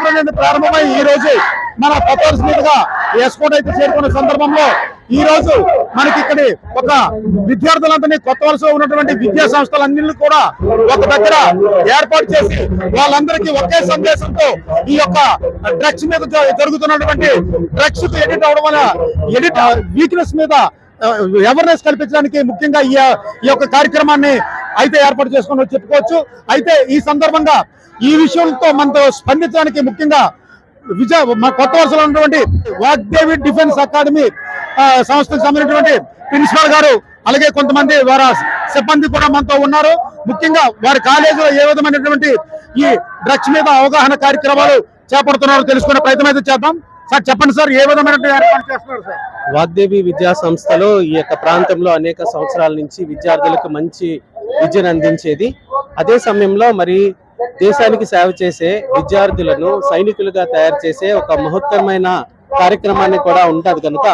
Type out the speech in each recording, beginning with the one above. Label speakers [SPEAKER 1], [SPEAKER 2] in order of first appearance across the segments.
[SPEAKER 1] ప్రారంభమై ఈ రోజు మన కొత్త మీదుగా ఎస్కోట్ అయితే చేరుకున్న సందర్భంలో ఈ రోజు మనకి ఇక్కడ ఒక విద్యార్థులందరినీ కొత్త వలసలో ఉన్నటువంటి విద్యా సంస్థలన్నింటినీ కూడా ఒక దగ్గర ఏర్పాటు చేసి వాళ్ళందరికీ ఒకే సందేశంతో ఈ యొక్క డ్రగ్స్ మీద జరుగుతున్నటువంటి డ్రగ్స్ ఎడిట్ అవడం వల్ల ఎడిట్ వీక్నెస్ మీద అవేర్నెస్ కల్పించడానికి ముఖ్యంగా ఈ యొక్క కార్యక్రమాన్ని అయితే ఏర్పాటు చేసుకుని చెప్పుకోవచ్చు. అయితే ఈ సందర్భంగా ఈ విషయంతో మనతో స్పందించడానికి ముఖ్యంగా విజయ మా కొత్త వరుసలో ఉన్నటువంటి వాగ్దేవి డిఫెన్స్ అకాడమీ ఆ, సంస్థకు సంబంధించినటువంటి ప్రిన్సిపాల్ గారు అలాగే కొంతమంది వారి సిబ్బంది కూడా మనతో ఉన్నారు. ముఖ్యంగా వారి కాలేజీలో ఏ విధమైనటువంటి ఈ డ్రగ్స్ మీద అవగాహన కార్యక్రమాలు చేపడుతున్నారో తెలుసుకునే ప్రయత్నం అయితే చేద్దాం. సార్ చెప్పండి సార్ ఏ విధమైన
[SPEAKER 2] వాగ్దేవి విద్యా సంస్థలో ఈ యొక్క ప్రాంతంలో అనేక సంవత్సరాల నుంచి విద్యార్థులకు మంచి విద్యను అందించేది. అదే సమయంలో మరి దేశానికి సేవ చేసే విద్యార్థులను సైనికులుగా తయారు చేసే ఒక మహత్తరమైన కార్యక్రమాన్ని కూడా ఉంటుంది కనుక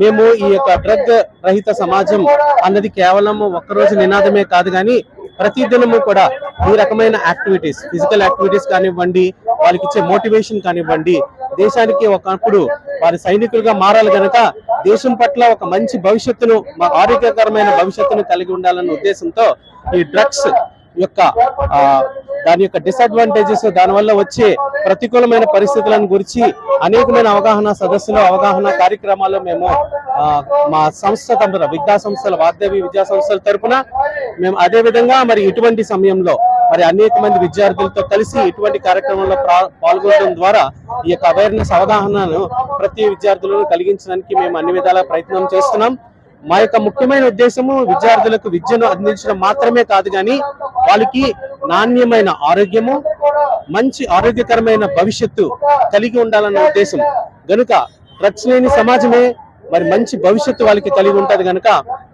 [SPEAKER 2] మేము ఈ యొక్క డ్రగ్ రహిత సమాజం అన్నది కేవలం ఒక్కరోజు నినాదమే కాదు కానీ ప్రతి దినము కూడా ఈ రకమైన యాక్టివిటీస్ ఫిజికల్ యాక్టివిటీస్ కానివ్వండి వాళ్ళకి ఇచ్చే మోటివేషన్ కానివ్వండి దేశానికి ఒకప్పుడు వారి సైనికులుగా మారాలి కనుక దేశం పట్ల ఒక మంచి భవిష్యత్తును మా ఆరోగ్యకరమైన భవిష్యత్తును కలిగి ఉండాలన్న ఉద్దేశంతో ఈ డ్రగ్స్ యొక్క దాని యొక్క డిసడ్వాంటేజెస్ దానివల్ల వచ్చే ప్రతికూలమైన పరిస్థితులను గురించి అనేకమైన అవగాహన సదస్సులు అవగాహన కార్యక్రమాలు మేము మా సంస్థ తరపున విద్యా సంస్థల వాగ్దేవి విద్యా సంస్థల తరపున మేము అదే విధంగా మరి ఇటువంటి సమయంలో మరి అనేక మంది విద్యార్థులతో కలిసి ఇటువంటి కార్యక్రమంలో పాల్గొనడం ద్వారా ఈ యొక్క అవేర్నెస్ అవగాహనను ప్రతి విద్యార్థులను కలిగించడానికి మేము అన్ని విధాలా ప్రయత్నం చేస్తున్నాం. మా యొక్క ముఖ్యమైన ఉద్దేశము విద్యార్థులకు విద్యను అందించడం మాత్రమే కాదు కానీ వాళ్ళకి నాణ్యమైన ఆరోగ్యము మంచి ఆరోగ్యకరమైన భవిష్యత్తు కలిగి ఉండాలన్న ఉద్దేశం. గనుక డ్రగ్స్ లేని సమాజమే మరి మంచి భవిష్యత్తు వాళ్ళకి కలిగి ఉంటది కనుక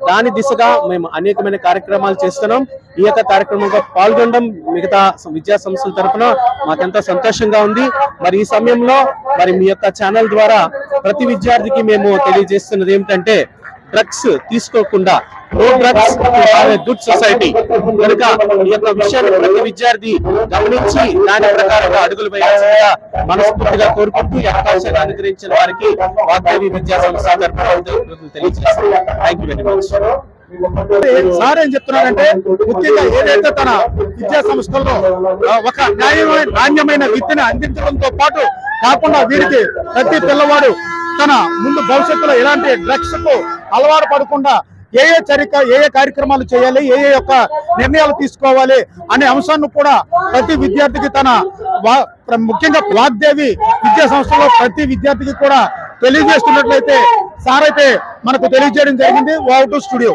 [SPEAKER 2] దాని దిశగా మేము అనేకమైన కార్యక్రమాలు చేస్తున్నాం. ఈ యొక్క కార్యక్రమంలో పాల్గొనడం మిగతా విద్యా సంస్థల తరఫున మాకెంతో సంతోషంగా ఉంది. మరి ఈ సమయంలో మరి మీ యొక్క ఛానల్ ద్వారా ప్రతి విద్యార్థికి మేము తెలియజేస్తున్నది ఏమిటంటే డ్రగ్స్ తీసుకోకుండా నో డ్రగ్స్ గుడ్ సొసైటీ కనుక ఈ యొక్క విషయాన్ని ప్రతి విద్యార్థి గమనించి దాని ప్రకారంగా అడుగులు వేయాల్సిందిగా మనస్ఫూర్తిగా కోరుకుంటూ ఈ అవకాశాన్ని అనుగ్రహించిన వారికి వాగ్దేవి విద్యా సంస్థ తరఫున కృతజ్ఞతలు thank you very much
[SPEAKER 1] sir ఏం చెప్తున్నారంటే ముఖ్యంగా ఏదైతే తన విద్యా సంస్థల్లో ఒక న్యాయమైన నాణ్యమైన విద్యను అందించడంతో పాటు కాకుండా వీరికి ప్రతి పిల్లవాడు తన ముందు భవిష్యత్తులో ఎలాంటి డ్రగ్స్కు అలవాటు పడకుండా ఏ ఏ చరిక ఏ ఏ కార్యక్రమాలు చేయాలి ఏ ఏ యొక్క నిర్ణయాలు తీసుకోవాలి అనే అంశాన్ని కూడా ప్రతి విద్యార్థికి తన ప్ర- ముఖ్యంగా వాగ్దేవి విద్యా సంస్థలో ప్రతి విద్యార్థికి కూడా తెలియజేస్తున్నట్లయితే సార్ అయితే మనకు తెలియజేయడం జరిగింది. Wow to studio.